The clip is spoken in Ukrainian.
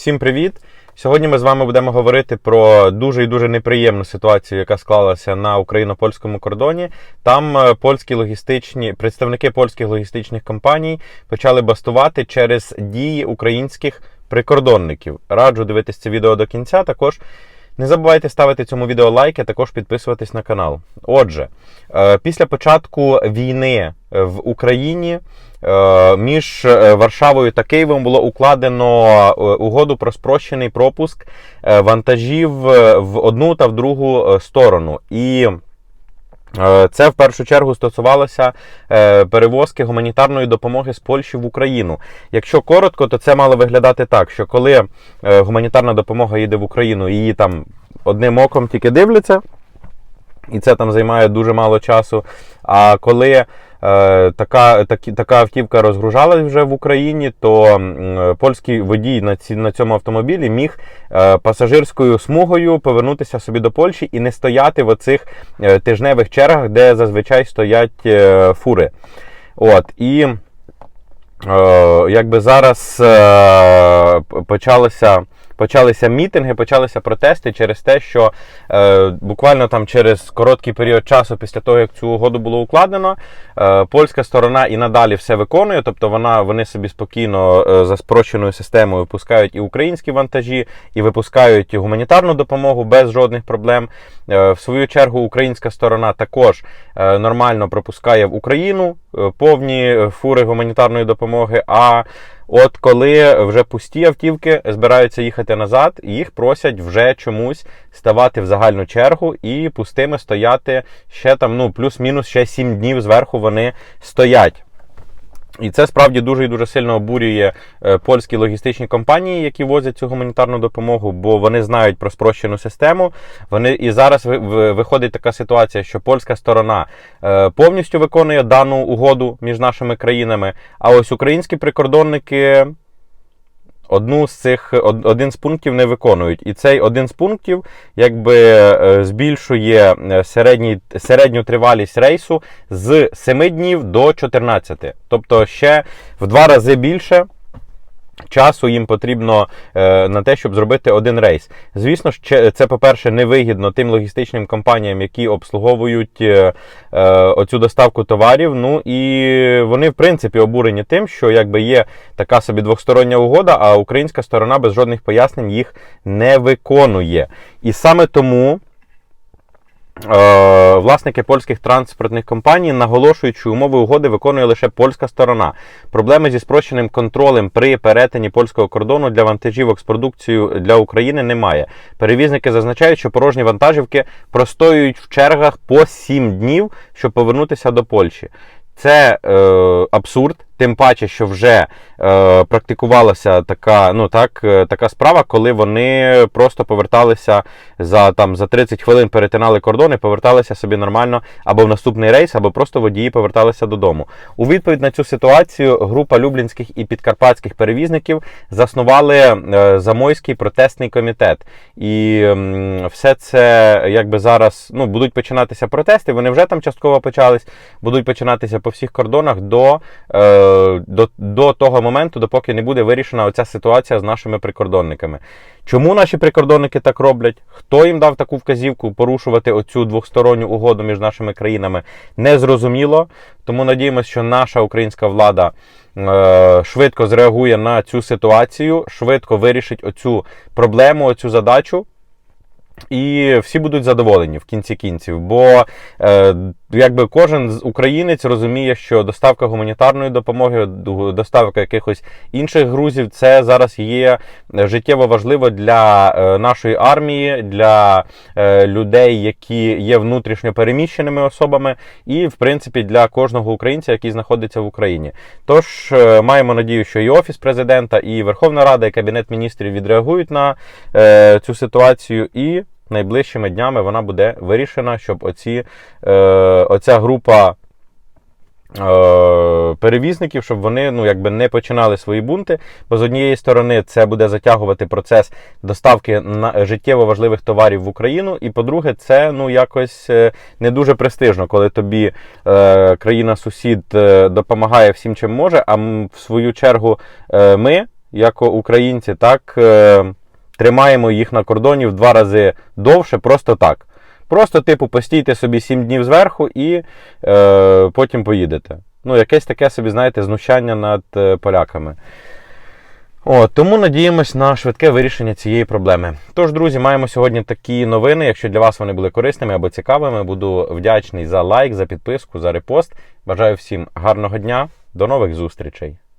Всім привіт! Сьогодні ми з вами будемо говорити про дуже і дуже неприємну ситуацію, яка склалася на україно-польському кордоні. Там е, польські логістичні представники польських логістичних компаній почали бастувати через дії українських прикордонників. Раджу дивитись це відео до кінця. Також не забувайте ставити цьому відео лайки, також підписуватись на канал. Отже, е, після початку війни в Україні між е, Варшавою та Києвом було укладено е, угоду про спрощений пропуск е, вантажів е, в одну та в другу е, сторону. І е, це в першу чергу стосувалося е, перевозки гуманітарної допомоги з Польщі в Україну. Якщо коротко, то це мало виглядати так, що коли е, гуманітарна допомога їде в Україну, її там одним оком тільки дивляться, і це там займає дуже мало часу. А коли е, така, такі, така автівка розгружалась вже в Україні, то польський водій на, ці, на цьому автомобілі міг е, пасажирською смугою повернутися собі до Польщі і не стояти в оцих е, тижневих чергах, де зазвичай стоять е, фури. От, і е, якби зараз е, почалося. Почалися мітинги, почалися протести через те, що е, буквально там через короткий період часу після того, як цю угоду було укладено, е, польська сторона і надалі все виконує. Тобто вона вони собі спокійно е, за спрощеною системою випускають і українські вантажі, і випускають гуманітарну допомогу без жодних проблем. Е, в свою чергу, українська сторона також е, нормально пропускає в Україну е, повні фури гуманітарної допомоги. А От коли вже пусті автівки збираються їхати назад, їх просять вже чомусь ставати в загальну чергу і пустими стояти ще там, ну плюс-мінус ще 7 днів зверху вони стоять. І це справді дуже і дуже сильно обурює е, польські логістичні компанії, які возять цю гуманітарну допомогу, бо вони знають про спрощену систему. Вони і зараз ви- ви- виходить така ситуація, що польська сторона е, повністю виконує дану угоду між нашими країнами. А ось українські прикордонники одну з цих один з пунктів не виконують. І цей один з пунктів якби е, збільшує е, середній, середню тривалість рейсу з 7 днів до 14. Тобто ще в два рази більше. Часу їм потрібно е, на те, щоб зробити один рейс. Звісно ж, це, по-перше, невигідно тим логістичним компаніям, які обслуговують е, е, оцю доставку товарів. Ну і вони, в принципі, обурені тим, що якби є така собі двостороння угода, а українська сторона без жодних пояснень їх не виконує. І саме тому. Е, Власники польських транспортних компаній наголошують, що умови угоди виконує лише польська сторона. Проблеми зі спрощеним контролем при перетині польського кордону для вантажівок з продукцією для України немає. Перевізники зазначають, що порожні вантажівки простоюють в чергах по 7 днів, щоб повернутися до Польщі. Це е, абсурд, тим паче, що вже е, практикувалася така, ну так, е, така справа, коли вони просто поверталися за там за 30 хвилин, перетинали кордон і поверталися собі нормально або в наступний рейс, або просто водії поверталися додому. У відповідь на цю ситуацію група люблінських і підкарпатських перевізників заснували е, Замойський протестний комітет. І м, все це якби зараз ну, будуть починатися протести. Вони вже там частково почались, будуть починатися по всіх кордонах до, е, до, до того моменту, допоки не буде вирішена оця ситуація з нашими прикордонниками. Чому наші прикордонники так роблять? Хто їм дав таку вказівку порушувати оцю двосторонню угоду між нашими країнами? Незрозуміло. Тому надіємося, що наша українська влада е, швидко зреагує на цю ситуацію, швидко вирішить оцю проблему, оцю задачу. І всі будуть задоволені в кінці кінців, бо е, якби кожен українець розуміє, що доставка гуманітарної допомоги, доставка якихось інших грузів, це зараз є життєво важливо для е, нашої армії, для е, людей, які є внутрішньо переміщеними особами, і в принципі для кожного українця, який знаходиться в Україні. Тож е, маємо надію, що і офіс президента, і Верховна Рада, і Кабінет міністрів відреагують на е, цю ситуацію і. Найближчими днями вона буде вирішена, щоб оці, е, оця група е, перевізників, щоб вони ну, якби не починали свої бунти. Бо з однієї сторони це буде затягувати процес доставки на життєво важливих товарів в Україну. І по-друге, це ну якось е, не дуже престижно, коли тобі е, країна-сусід е, допомагає всім, чим може. А в свою чергу е, ми. як українці, так тримаємо їх на кордоні в два рази довше, просто так. Просто, типу, постійте собі 7 днів зверху і е, потім поїдете. Ну, якесь таке собі, знаєте, знущання над е, поляками. От, тому надіємось на швидке вирішення цієї проблеми. Тож, друзі, маємо сьогодні такі новини. Якщо для вас вони були корисними або цікавими, буду вдячний за лайк, за підписку, за репост. Бажаю всім гарного дня, до нових зустрічей!